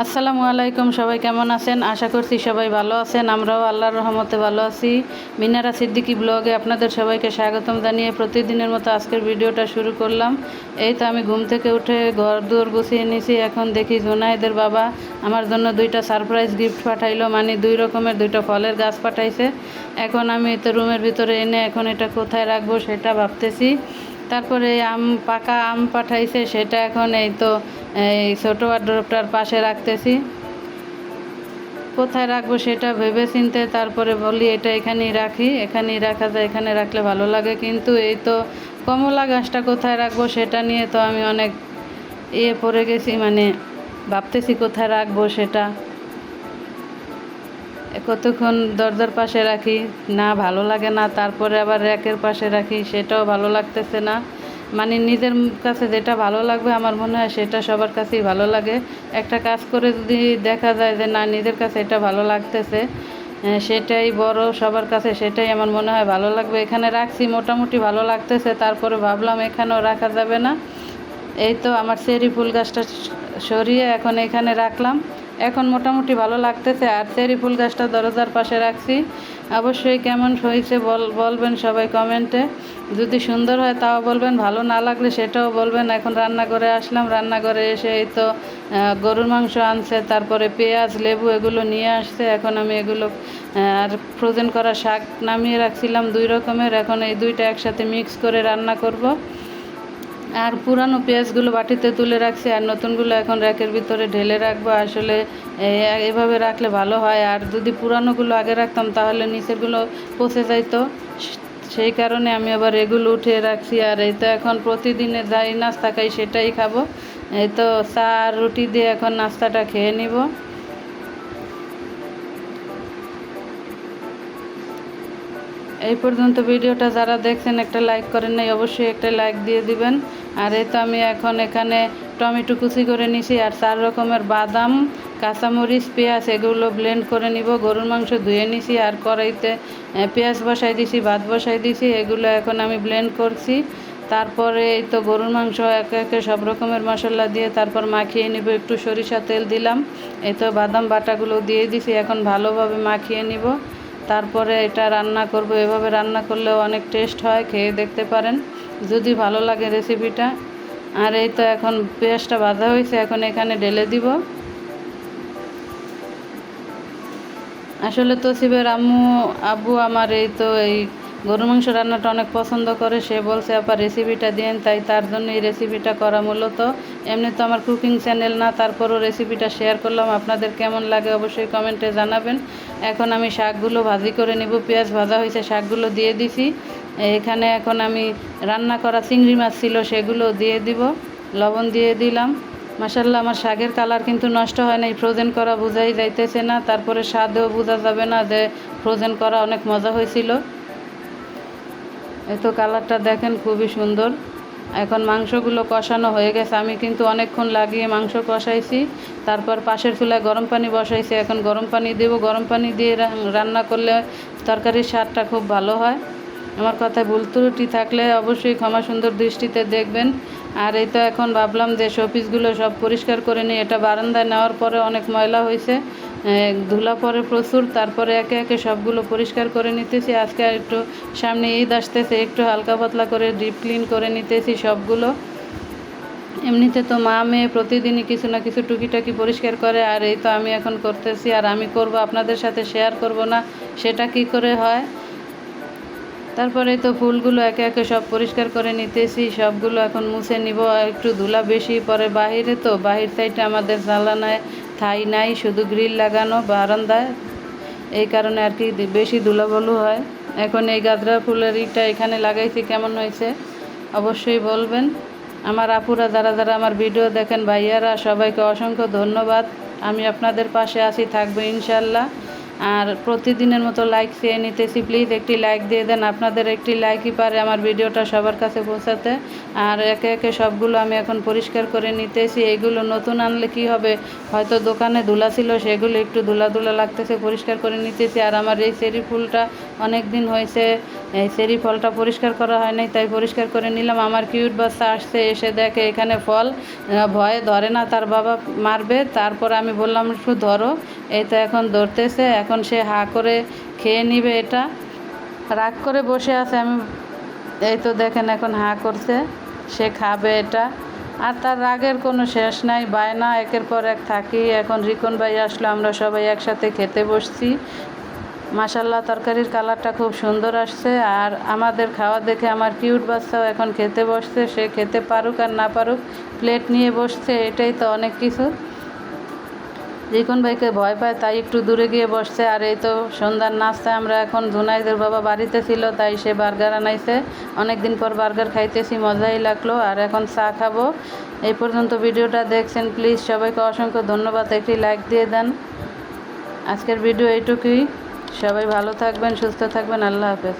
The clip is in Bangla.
আসসালামু আলাইকুম, সবাই কেমন আছেন? আশা করছি সবাই ভালো আছেন। আমরাও আল্লাহর রহমতে ভালো আছি। মিনারা সিদ্দিকি ব্লগে আপনাদের সবাইকে স্বাগতম জানিয়ে প্রতিদিনের মতো আজকের ভিডিওটা শুরু করলাম। এই তো আমি ঘুম থেকে উঠে ঘর দুয়ার গুছিয়ে নিয়েছি এখন দেখি জোনাইদের বাবা আমার জন্য দুইটা সারপ্রাইজ গিফট পাঠাইলো। মানে দুই রকমের, দুইটা ফলের গাছ পাঠাইছে। এখন আমি তো রুমের ভিতরে এনে এখন এটা কোথায় রাখব সেটা ভাবতেছি। তারপরে আম, পাকা আম পাঠাইছে, সেটা এখন এই তো, এই ছোটো ওয়ার্ড্রপটার পাশে রাখতেছি। কোথায় রাখব সেটা ভেবে চিনতে তারপরে বলি, এটা এখানেই রাখি, এখানেই রাখা যায়, এখানে রাখলে ভালো লাগে। কিন্তু এই তো কমলা গাছটা কোথায় রাখব সেটা নিয়ে তো আমি অনেক ইয়ে পড়ে গেছি মানে ভাবতেছি কোথায় রাখব সেটা। কতক্ষণ দরজার পাশে রাখি? না, ভালো লাগে না। তারপরে আবার র্যাকের পাশে রাখি। সেটাও ভালো লাগতেছে না। মানে নিজের কাছে যেটা ভালো লাগবে, আমার মনে হয় সেটা সবার কাছেই ভালো লাগে। একটা কাজ করে যদি দেখা যায় যে, না, নিজের কাছে এটা ভালো লাগতেছে সেটাই বড়, সবার কাছে সেটাই আমার মনে হয় ভালো লাগবে। এখানে রাখছি, মোটামুটি ভালো লাগতেছে। তারপরে ভাবলাম, এখানেও রাখা যাবে না। এই তো আমার চেরি ফুল গাছটা সরিয়ে এখন এখানে রাখলাম। এখন মোটামুটি ভালো লাগতেছে। আর চেরি ফুল গাছটা দরজার পাশে রাখছি। অবশ্যই কেমন হয়েছে বল বলবেন সবাই কমেন্টে। যদি সুন্দর হয় তাও বলবেন, ভালো না লাগলে সেটাও বলবেন। এখন রান্নাঘরে আসলাম, রান্নাঘরে এসে এই তো গরুর মাংস আনছে, তারপরে পেঁয়াজ, লেবু এগুলো নিয়ে আসছে। এখন আমি এগুলো আর ফ্রোজেন করা শাক নামিয়ে রাখছিলাম দুই রকমের। এখন এই দুইটা একসাথে মিক্স করে রান্না করব। আর পুরানো পেঁয়াজগুলো বাটিতে তুলে রাখছি, আর নতুনগুলো এখন র্যাকের ভিতরে ঢেলে রাখব। আসলে এভাবে রাখলে ভালো হয়। আর যদি পুরানোগুলো আগে রাখতাম, তাহলে নিচেরগুলো পচে যাইতো। সেই কারণে আমি আবার এগুলো উঠে রাখছি। আর এই তো এখন প্রতিদিনে যাই নাস্তা খাই, সেটাই খাব। এই তো চা আর রুটি দিয়ে এখন নাস্তাটা খেয়ে নিব। এই পর্যন্ত ভিডিওটা যারা দেখছেন, একটা লাইক করেন নাই, অবশ্যই একটা লাইক দিয়ে দিবেন। আর এই তো আমি এখন এখানে টমেটো কুচি করে নিছি আর চার রকমের বাদাম, কাঁচামরিচ, পেঁয়াজ, এগুলো ব্লেন্ড করে নিব। গরুর মাংস ধুয়ে নিছি আর কড়াইতে পেঁয়াজ বসাই দিছি, ভাত বসাই দিছি, এগুলো এখন আমি ব্লেন্ড করছি। তারপরে এই তো গরুর মাংস একে একে সব রকমের মশলা দিয়ে তারপর মাখিয়ে নিব। একটু সরিষা তেল দিলাম এই তো বাদাম বাটাগুলো দিয়ে দিছি, এখন ভালোভাবে মাখিয়ে নিব। তারপরে এটা রান্না করব। এভাবে রান্না করলেও অনেক টেস্ট হয়, খেয়ে দেখতে পারেন। যদি ভালো লাগে রেসিপিটা আর এই তো এখন পেঁয়াজটা বাঁধা হয়েছে, এখন এখানে ঢেলে দিব। আসলে তো শিবের আম্মু, আব্বু আমার এই তো এই গরু মাংস রান্নাটা অনেক পছন্দ করে। সে বলছে, আপা রেসিপিটা দিন। তাই তার জন্য এই রেসিপিটা করা মূলত। এমনি তো আমার কুকিং চ্যানেল না, তারপরও রেসিপিটা শেয়ার করলাম। আপনাদের কেমন লাগে অবশ্যই কমেন্টে জানাবেন। এখন আমি শাকগুলো ভাজি করে নিব। পেঁয়াজ ভাজা হয়েছে, শাকগুলো দিয়ে দিছি। এখানে এখন আমি রান্না করা চিংড়ি মাছ ছিল, সেগুলো দিয়ে দিব। লবণ দিয়ে দিলাম। মাসাল্লাহ আমার শাকের কালার কিন্তু নষ্ট হয় নাই। ফ্রোজেন করা বোঝাই যাইতেছে না। তারপরে স্বাদেও বোঝা যাবে না যে ফ্রোজেন করা অনেক মজা হয়েছিল। তো কালারটা দেখেন খুবই সুন্দর। এখন মাংসগুলো কষানো হয়ে গেছে। আমি কিন্তু অনেকক্ষণ লাগিয়ে মাংস কষাইছি। তারপর পাশের চুলায় গরম পানি বসাইছি। এখন গরম পানি দেবো। গরম পানি দিয়ে রান্না করলে তরকারির স্বাদটা খুব ভালো হয়। আমার কথায় ভুল ত্রুটি থাকলে অবশ্যই ক্ষমা সুন্দর দৃষ্টিতে দেখবেন। আর এই তো এখন ভাবলাম যে শোপিসগুলো সব পরিষ্কার করে নিই। এটা বারান্দায় নেওয়ার পরে অনেক ময়লা হয়েছে ধুলা পরে প্রচুর, তারপরে একে একে সবগুলো পরিষ্কার করে নিতেছি। আজকে একটু সামনে ঈদ আসতেছে, একটু হালকা পাতলা করে ডিপ ক্লিন করে নিতেছি সবগুলো। এমনিতে তো মা মেয়ে প্রতিদিনই কিছু না কিছু টুকিটাকি পরিষ্কার করে, আর এই তো আমি এখন করতেছি, আর আমি করব, আপনাদের সাথে শেয়ার করব না, সেটা কি করে হয়? তারপরে তো ফুলগুলো একে একে সব পরিষ্কার করে নিতেছি, সবগুলো এখন মুছে নিব একটু ধুলা বেশি পরে বাহিরে তো, বাহির সাইডে আমাদের জ্বালানায় ঠাই নাই, শুধু গ্রিল লাগানো বারান্দায় এই কারণে আর কি বেশি ধুলাবলু হয়। এখন এই গাদ্রা ফুলের ইটা এখানে লাগাইছি, কেমন হয়েছে? অবশ্যই বলবেন। আমার আপুরা যারা যারা আমার ভিডিও দেখেন, ভাইয়ারা সবাইকে অসংখ্য ধন্যবাদ। আমি আপনাদের পাশে আসি থাকব ইনশাল্লাহ। আর প্রতিদিনের মতো লাইক চেয়ে নিতেছি। প্লিজ একটি লাইক দিয়ে দেন। আপনাদের একটি লাইকই পারে আমার ভিডিওটা সবার কাছে পৌঁছাতে। আর একে একে সবগুলো আমি এখন পরিষ্কার করে নিতেছি। এইগুলো নতুন আনলে কি হবে? হয়তো দোকানে ধুলা ছিল, সেগুলো একটু ধুলা ধুলা লাগতেছে, পরিষ্কার করে নিতেছি। আর আমার এই চেরি ফুলটা অনেক দিন হয়েছে। এই চেরি ফলটা পরিষ্কার করা হয় নাই, তাই পরিষ্কার করে নিলাম। আমার কিউট বাচ্চা আসছে, এসে দেখে এখানে ফল ভয়ে ধরে না, তার বাবা মারবে। তারপর আমি বললাম, একটু ধরো। এই তো এখন ধরতেছে। এখন সে হা করে খেয়ে নিবে এটা। রাগ করে বসে আছে, আমি এই তো দেখেন এখন হা করছে, সে খাবে এটা। আর তার রাগের কোনো শেষ নাই বায়না একের পর এক থাকি। এখন রিকন ভাই আসলো, আমরা সবাই একসাথে খেতে বসছি। মাসাল্লাহ তরকারির কালারটা খুব সুন্দর আসছে। আর আমাদের খাওয়া দেখে আমার কিউট বাচ্চাও এখন খেতে বসছে। সে খেতে পারুক আর না পারুক, প্লেট নিয়ে বসছে, এটাই তো অনেক কিছু। রিকন ভাইকে ভয় পায়, তাই একটু দূরে গিয়ে বসছে। আর এই তো সন্ধ্যার নাস্তায় আমরা এখন জুনাইদের বাবা বাড়িতে ছিল, তাই সে বার্গার আনাইছে। অনেক দিন পর বার্গার খাইতেছি, মজাই লাগল। আর এখন চা খাব। এই পর্যন্ত ভিডিওটা দেখছেন, প্লিজ সবাইকে অসংখ্য ধন্যবাদ। একটি লাইক দিয়ে দেন। আজকের ভিডিও এইটুকুই। সবাই ভালো থাকবেন, সুস্থ থাকবেন। আল্লাহ হাফেজ।